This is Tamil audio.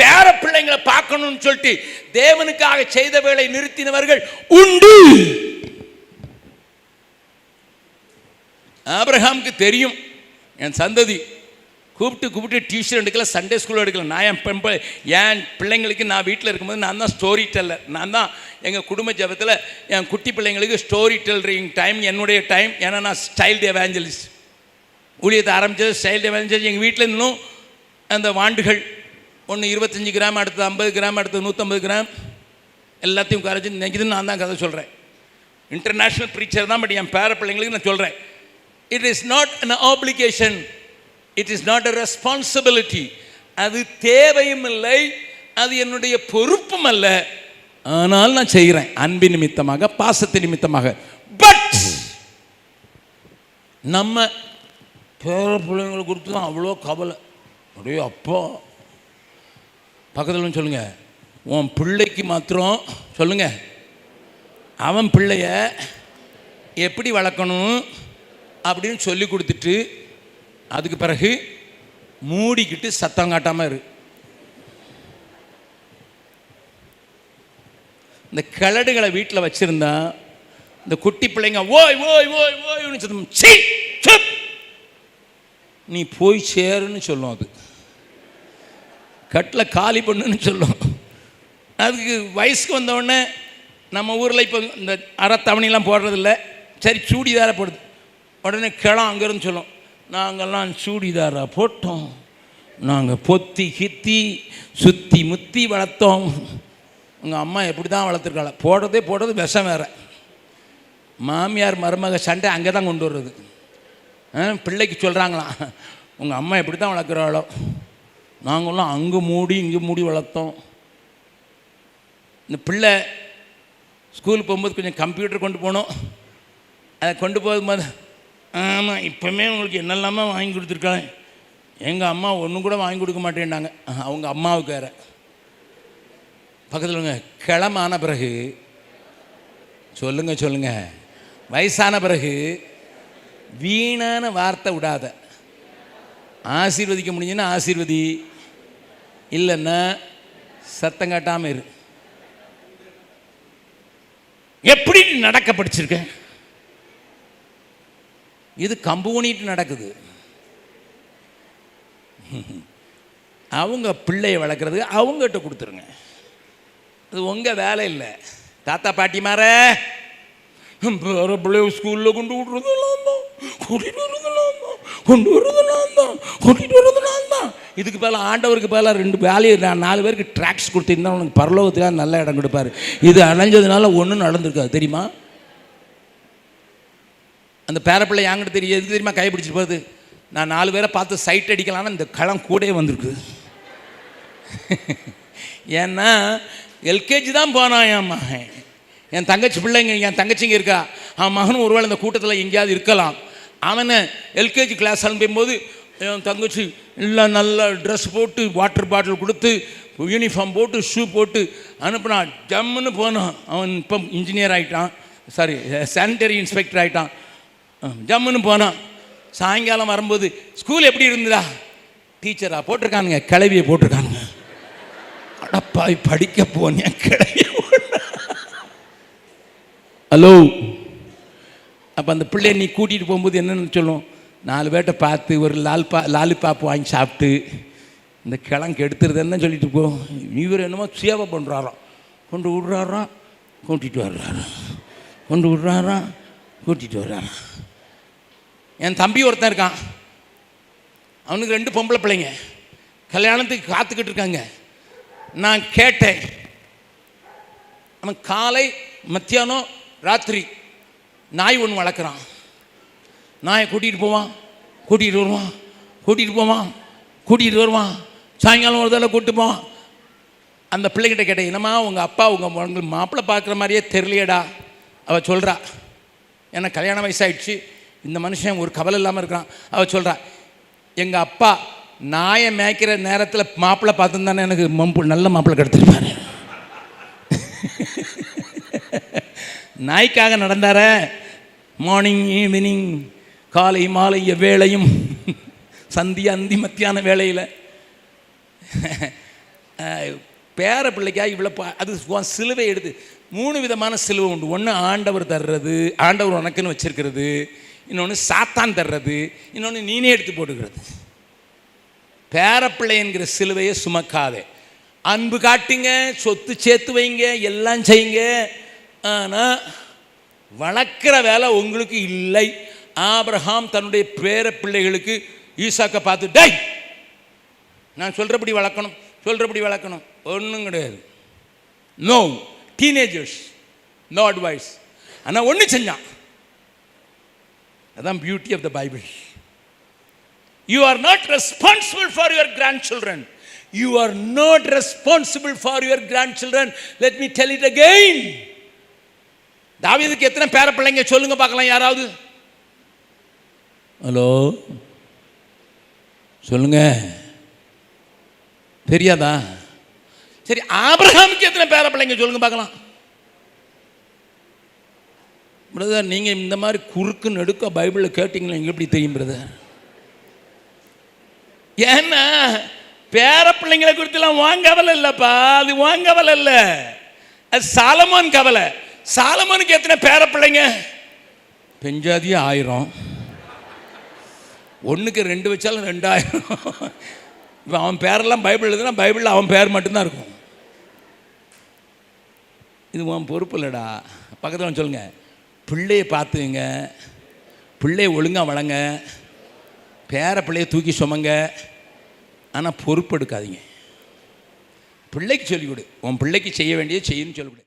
பேர பிள்ளைங்களை பார்க்கணும்னு சொல்லிட்டு தேவனுக்காக செய்த வேலை நிறுத்தினவர்கள் உண்டு. ஆபிரஹாமுக்கு தெரியும் என் சந்ததி கூப்பிட்டு கூப்பிட்டு டியூஷன் எடுக்கல சண்டே ஸ்கூல் எடுக்கல. நான் என் பெண் என் பிள்ளைங்களுக்கு நான் வீட்டில் இருக்கும்போது நான் தான் ஸ்டோரி டெல்லர் நான் தான் எங்கள் குடும்ப ஜபத்தில் என் குட்டி பிள்ளைங்களுக்கு ஸ்டோரி டெல்லரிங் டைம் என்னுடைய டைம் ஏன்னா நான் ஸ்டைல் எவாஞ்சலிஸ்ட் ஊழியத்தை ஆரம்பித்தது ஸ்டைல் எவாஞ்சலிஸ்ட் எங்கள் வீட்டில் இன்னும் அந்த வாண்டுகள் ஒன்று இருபத்தஞ்சி கிராம் அடுத்தது ஐம்பது கிராம் அடுத்தது நூற்றம்பது கிராம். எல்லாத்தையும் கரைச்சி நினைக்குதுன்னு நான் தான் கதை சொல்கிறேன் இன்டர்நேஷ்னல் ப்ரீச்சர் தான் பட் என் பேர பிள்ளைங்களுக்கு நான் சொல்கிறேன் it is not an application it is not a responsibility அது தேவையும் இல்லை அது என்னுடைய பொறுப்பும் அல்ல. ஆனால் நான் செய்கிறேன் அன்பின் நிமித்தமாக பாசத்து நிமித்தமாக. பட் நம்ம பேர பிள்ளைங்களை கொடுத்து தான் அவ்வளோ கவலை. அப்படியே அப்பா. பக்கத்தில் சொல்லுங்க. உன் பிள்ளைக்கு மாத்திரம் சொல்லுங்க. அவன் பிள்ளைய எப்படி வளர்க்கணும் அப்படின்னு சொல்லி கொடுத்துட்டு அதுக்கு பிறகு மூடிக்கிட்டு சத்தம் காட்டாமல் இரு. இந்த கிழடுகளை வீட்டில் வச்சுருந்தா இந்த குட்டி பிள்ளைங்க ஓய் ஓய் ஓய் ஓய்னு சத்தம் நீ போய் சேருன்னு சொல்லும் அது. கட்டில் காலி பண்ணுன்னு சொல்லும். அதுக்கு வயசுக்கு வந்தவுடனே நம்ம ஊரில் இப்போ இந்த அறத்தவணிலாம் போடுறதில்ல. சரி சூடிதாரை போடுது. உடனே கிளம் அங்கேருந்து சொல்லும். நாங்கள்லாம் சூடிதாரா போட்டோம். நாங்கள் பொத்தி கித்தி சுற்றி முத்தி வளர்த்தோம். உங்கள் அம்மா எப்படி தான் வளர்த்துருக்காள. போடுறதே போடுறது விஷம் வேற. மாமியார் மருமக சண்டை அங்கே தான் கொண்டு வர்றது. ஆ, பிள்ளைக்கு சொல்கிறாங்களாம் உங்கள் அம்மா எப்படி தான் வளர்க்குறாளோ. நாங்களாம் அங்கே மூடி இங்கே மூடி வளர்த்தோம். இந்த பிள்ளை ஸ்கூல் போகும்போது கொஞ்சம் கம்ப்யூட்டர் கொண்டு போனோம். அதை கொண்டு போகும்போது ஆமாம் இப்போமே உங்களுக்கு என்னெல்லாமா வாங்கி கொடுத்துருக்காங்க. எங்கள் அம்மா ஒன்றும் கூட வாங்கி கொடுக்க மாட்டேன்னாங்க அவங்க அம்மாவுக்கு வேறு. பக்கத்தில் கிளமான பிறகு சொல்லுங்க சொல்லுங்கள் வயசான பிறகு வீணான வார்த்தை விடாத. ஆசீர்வதிக்க முடிஞ்சுன்னா ஆசீர்வதி. இல்லைன்னா சத்தம் காட்டாமல் இரு. எப்படி நடக்க படிச்சிருக்க? இது கம்பு ஊனிட்டு நடக்குது. அவங்க பிள்ளையை வளர்க்குறது அவங்ககிட்ட கொடுத்துருங்க. அது உங்கள் வேலை இல்லை. தாத்தா பாட்டி மாற. பிள்ளைய ஸ்கூலில் கொண்டு விட்றது தான். கூட்டிகிட்டு வர்றது நான் தான் கொண்டு வர்றது நான் தான் கூட்டிகிட்டு வர்றது நான் தான். இதுக்கு மேலே ஆண்டவருக்கு மேலே ரெண்டு வேலையை நான் நாலு பேருக்கு ட்ராக்ஸ் கொடுத்துருந்தா உனக்கு பரலோகத்தில் நல்ல இடம் கொடுப்பாரு. இது அணைஞ்சதுனால ஒன்றும் நடந்திருக்காது தெரியுமா? அந்த பேரப்பிள்ளை யாங்கிட்ட தெரியும் எதுக்கு தெரியுமா கை போகுது நான் நாலு பேரை பார்த்து சைட் அடிக்கலான்னு இந்த களம் கூட வந்திருக்கு ஏன்னா எல்கேஜி தான் போனான் என் மகன். என் தங்கச்சி பிள்ளைங்க என் தங்கச்சிங்க இருக்கா. அவன் மகனும் ஒருவேளை இந்த கூட்டத்தில் எங்கேயாவது இருக்கலாம். அவனை எல்கேஜி கிளாஸ் அனுப்பும்போது என் தங்கச்சி எல்லாம் நல்லா ட்ரெஸ் போட்டு வாட்டர் பாட்டில் கொடுத்து யூனிஃபார்ம் போட்டு ஷூ போட்டு அனுப்புனான். ஜம்முன்னு போனான். அவன் இப்போ இன்ஜினியர் ஆகிட்டான் சாரி சானிட்டரி இன்ஸ்பெக்டர் ஆகிட்டான் ஜம்முன்னு போனான். சாயங்காலம் வரும்போது ஸ்கூல் எப்படி இருந்ததா? டீச்சரா போட்டிருக்கானுங்க. கிளவியை போட்டிருக்கானுங்க. அடப்பாய் படிக்க போனேன் கிளவிய ஹலோ அப்போ அந்த பிள்ளைய நீ கூட்டிகிட்டு போகும்போது என்னென்னு சொல்லும்? நாலு பேர்ட்ட பார்த்து ஒரு லால் பா லாலிபாப் வாங்கி சாப்பிட்டு இந்த கிழங்கு எடுத்துருதுன்னு சொல்லிட்டு போ. இவர் என்னமோ சேவை பண்ணுறாராம் கொண்டு விட்றாராம் கூட்டிகிட்டு வர்றாராம் கொண்டு விட்றாராம் கூட்டிகிட்டு வர்றாராம் என் தம்பி ஒருத்தன் இருக்கான். அவனுக்கு ரெண்டு பொம்பளை பிள்ளைங்க. கல்யாணத்துக்கு காத்துக்கிட்டு இருக்காங்க. நான் கேட்டேன். அவன் காலை மத்தியானம் ராத்திரி நாய் ஒன்று வளர்க்குறான். நாயை கூட்டிகிட்டு போவான் கூட்டிகிட்டு வருவான் கூட்டிகிட்டு போவான் கூட்டிகிட்டு வருவான். சாயங்காலம் ஒரு தடவை கூப்பிட்டு போவான். அந்த பிள்ளைகிட்ட கேட்டேன் என்னம்மா உங்கள் அப்பா உங்கள் உங்களுக்கு மாப்பிள்ளை பார்க்குற மாதிரியே தெரியலையடா. அவள் சொல்கிறா எனக்கு கல்யாண வயசாகிடுச்சு இந்த மனுஷன் ஒரு கவலை இல்லாமல் இருக்கிறான். அவள் சொல்கிறா எங்கள் அப்பா நாயை மேய்க்கிற நேரத்தில் மாப்பிள்ளை பார்த்துருந்தானே எனக்கு மம்பு நல்ல மாப்பிள்ளை கிடச்சிருப்பாரு. நாய்க்காக நடந்தார. மார்னிங் ஈவினிங் காலை மாலை எவ்வேளையும். சந்தி அந்தி மத்தியான வேலையில் பேர பிள்ளைக்காக இவ்வளோ அது சிலுவை எடுத்து. மூணு விதமான சிலுவை உண்டு. ஒன்று ஆண்டவர் தர்றது ஆண்டவர் உனக்குன்னு வச்சிருக்கிறது. இன்னொன்று சாத்தான் தர்றது. இன்னொன்று நீனே எடுத்து போட்டுக்கிறது. பேரப்பிள்ளை என்கிற சிலுவையை சுமக்காதே. அன்பு காட்டுங்க சொத்து சேர்த்து வைங்க எல்லாம் செய்யுங்க. ஆனால் வளர்க்குற வேலை உங்களுக்கு இல்லை. ஆப்ரஹாம் தன்னுடைய பேர பிள்ளைகளுக்கு ஈசாக்கை பார்த்து டை நான் சொல்கிறபடி வளர்க்கணும் சொல்கிறபடி வளர்க்கணும். ஒன்றும் கிடையாது. நோ டீனேஜர்ஸ் நோ அட்வைஸ் ஆனால் ஒன்று செஞ்சான். அதான் beauty of the Bible you are not responsible for your grandchildren you are not responsible for your grandchildren let me tell it again தாவீதுக்கு எத்தனை பேர பிள்ளைங்க சொல்லுங்க பார்க்கலாம் யாராவது? ஹலோ? சொல்லுங்க. தெரியாதா? சரி ஆபிரகாமுக்கு எத்தனை பேர பிள்ளைங்க சொல்லுங்க பார்க்கலாம். பிரதர் நீங்கள் இந்த மாதிரி குறுக்கு நடுக்க பைபிளில் கேட்டிங்களா? எங்க எப்படி தெரியும் பிரதர்? ஏன்னா பேர பிள்ளைங்களை குறித்துலாம் வாங்கவலை இல்லைப்பா. அது வாங்கவலை இல்லை. அது சாலமான் கவலை. சாலமோனுக்கு எத்தனை பேர பிள்ளைங்க? பெஞ்சாதியே ஆயிரம். ஒன்றுக்கு ரெண்டு வச்சாலும் ரெண்டாயிரம். இப்போ அவன் பேரெல்லாம் பைபிள் எழுதுனா பைபிளில் அவன் பேர் மட்டும்தான் இருக்கும். இது உன் பொறுப்பு இல்லைடா. பக்கத்தில் சொல்லுங்க. பிள்ளையை பார்த்துங்க பிள்ளையை ஒழுங்காக வளங்க. பேர பிள்ளையை தூக்கி சுமங்க. ஆனால் பொறுப்பு எடுக்காதீங்க பிள்ளைக்கு சொல்லிக் கொடு. உன் பிள்ளைக்கு செய்ய வேண்டியது செய்யுன்னு சொல்லிக் கொடு.